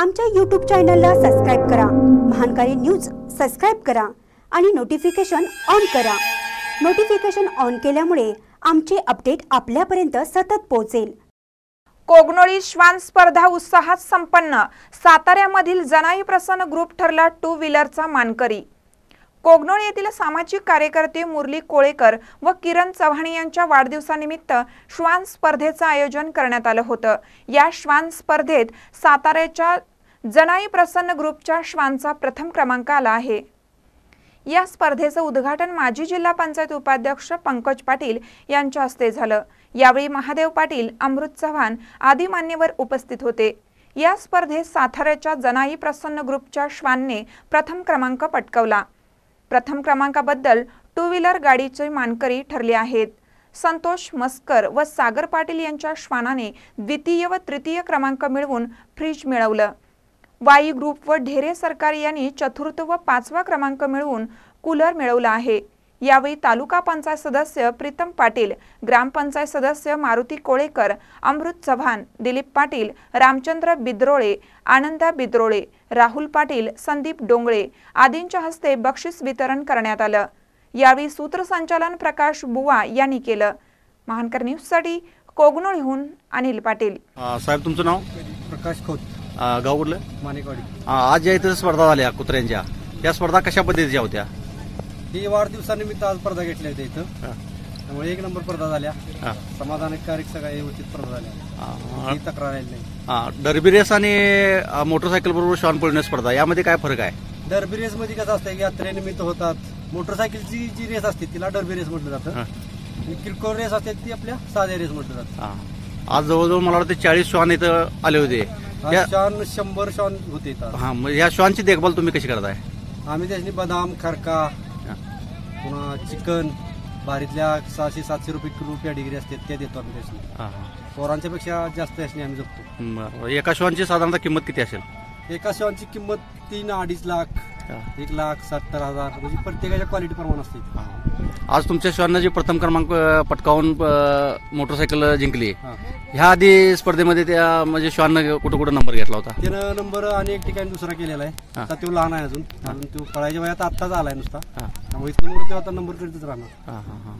आमच्या यूट्यूब चॅनलला सबस्क्राईब करा. महानकारी न्यूज सबस्क्राईब करा आणि नोटिफिकेशन ऑन करा. नोटिफिकेशन ऑन केल्यामुळे आमचे अपडेट आपल्यापर्यंत सतत पोहोचेल. कोगनोळी श्वान स्पर्धा उत्साहात संपन्न. साताऱ्यामधील जनाई प्रसन्न ग्रुप ठरला टू व्हीलरचा मानकरी. कोगनोळ येथील सामाजिक कार्यकर्ते मुरली कोळेकर व किरण चव्हाण यांच्या वाढदिवसानिमित्त श्वान स्पर्धेचं आयोजन करण्यात आलं होतं. या श्वान स्पर्धेत साताऱ्याच्या जनाई प्रसन्न ग्रुपच्या श्वानचा प्रथम क्रमांक आला आहे. या स्पर्धेचं उद्घाटन माजी जिल्हा पंचायत उपाध्यक्ष पंकज पाटील यांच्या हस्ते झालं. यावेळी महादेव पाटील अमृत चव्हाण आदी मान्यवर उपस्थित होते. या स्पर्धेत साताऱ्याच्या जनाई प्रसन्न ग्रुपच्या श्वानने प्रथम क्रमांक पटकवला. प्रथम क्रमांकाबद्दल टू व्हीलर गाडीचे मानकरी ठरले आहेत. संतोष मस्कर व सागर पाटील यांच्या श्वानाने द्वितीय व तृतीय क्रमांक मिळवून फ्रीज मिळवलं. वाई ग्रुप व ढेरे सरकार यांनी चतुर्थ व पाचवा क्रमांक मिळवून कूलर मिळवला आहे. यावेळी तालुका पंचायत सदस्य प्रीतम पाटील ग्रामपंचायत सदस्य मारुती कोळेकर अमृत चव्हाण दिलीप पाटील रामचंद्र बिद्रोळे आनंदा बिद्रोळे राहुल पाटील संदीप डोंगळे आदींच्या हस्ते बक्षीस वितरण करण्यात आलं. यावेळी सूत्रसंचालन प्रकाश बुवा यांनी केलं. महानकर न्यूजसाठी कोगनोळीहून अनिल पाटील. साहेब तुमचं नाव? प्रकाश खोत. गाव कुठलं? आज ज्या इथं स्पर्धा झाल्या कुत्र्यांच्या. या स्पर्धा कशा पद्धतीच्या होत्या? ही वाढदिवसानिमित्त आज स्पर्धा घेतल्या होत्या इथं. त्यामुळे एक नंबर स्पर्धा झाल्या. समाधानकारक सगळ्या व्यवस्थित स्पर्धा झाल्या. तक्रार आली नाही. डर्बी रेस आणि मोटरसायकल बरोबर श्वान पळणे स्पर्धा यामध्ये काय फरक आहे? डर्बी रेस मध्ये कसं असतं की यात्रेनिमित्त होतात. मोटरसायकलची जी रेस असते तिला डर्बी रेस म्हटलं जातं. आणि किरकोळ रेस असते ती आपल्या साध्या रेस म्हटलं जातं. आज जवळजवळ मला वाटतं चाळीस श्वान इथं आले होते. आज या- शॉन शंभर शॉन होते इथं. हा मग या श्वानची देखभाल तुम्ही कशी करताय? आम्ही त्याच्यानी बदाम खरका पुन्हा चिकन बारीतल्या सहाशे सातशे रुपये किलो पॅडिगिरी असते ते देतो आम्ही त्याच्यानी हा, हा. पोरांच्या पेक्षा जास्त त्याच्यानी आम्ही बरं. एका श्वानची साधारणतः किंमत किती असेल एका शॉनची किंमत तीन अडीच लाख. एक लाख सत्तर हजार. म्हणजे प्रत्येकाच्या क्वालिटी प्रमाण असते. आज तुमच्या श्वाननं जी प्रथम क्रमांक अ, पटकावून अ, मोटरसायकल जिंकली हा. ह्या आधी स्पर्धेमध्ये त्या म्हणजे श्वाननं कुठं कुठं नंबर घेतला होता? त्यानं नंबर आणि एक ठिकाणी दुसरा केलेला आहे. हा. आता तो लहान आहे अजून. अजून तो पळायच्या वयात आत्ताच आलाय नुसता. हा. त्यामुळे इथं नंबर तो आता नंबर करीतच राहणार. हा, हा, हा.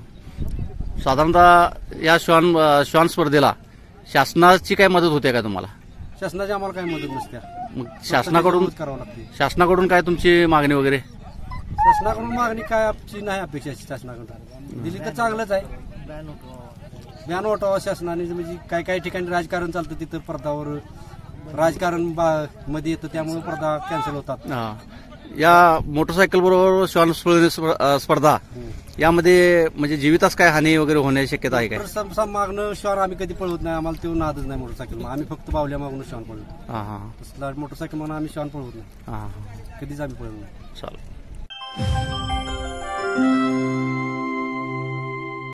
साधारणतः या श्वान अ, श्वान स्पर्धेला शासनाची काय मदत होते का तुम्हाला? शासनाची आम्हाला काही मदत नसते. मग शासनाकडून करावं लागते. शासनाकडून काय तुमची मागणी वगैरे? शासनाकडून मागणी काय आमची नाही अपेक्षा शासनाकडून. दिली तर चांगलंच आहे. बॅन वाटावं शासनाने म्हणजे काय काही ठिकाणी राजकारण चालतं तिथं पडद्यावर राजकारण बा- मध्ये येतं त्यामुळे पडदा कॅन्सल होतात. हा. या मोटरसायकल बरोबर श्वान स्पर्धा. यामध्ये म्हणजे जीवितास काय हानी वगैरे होण्याची शक्यता आहे काय? सम- मागणं श्वान आम्ही कधी पळवत नाही. आम्हाला तो नादच नाही मोटरसायकल आम्ही फक्त बावल्या मागून श्वान पळवतो. हा हा तसला मोटरसायकल म्हणून आम्ही श्वान पळवत नाही. हा हा. कधीच आम्ही पळवत नाही. चालेल.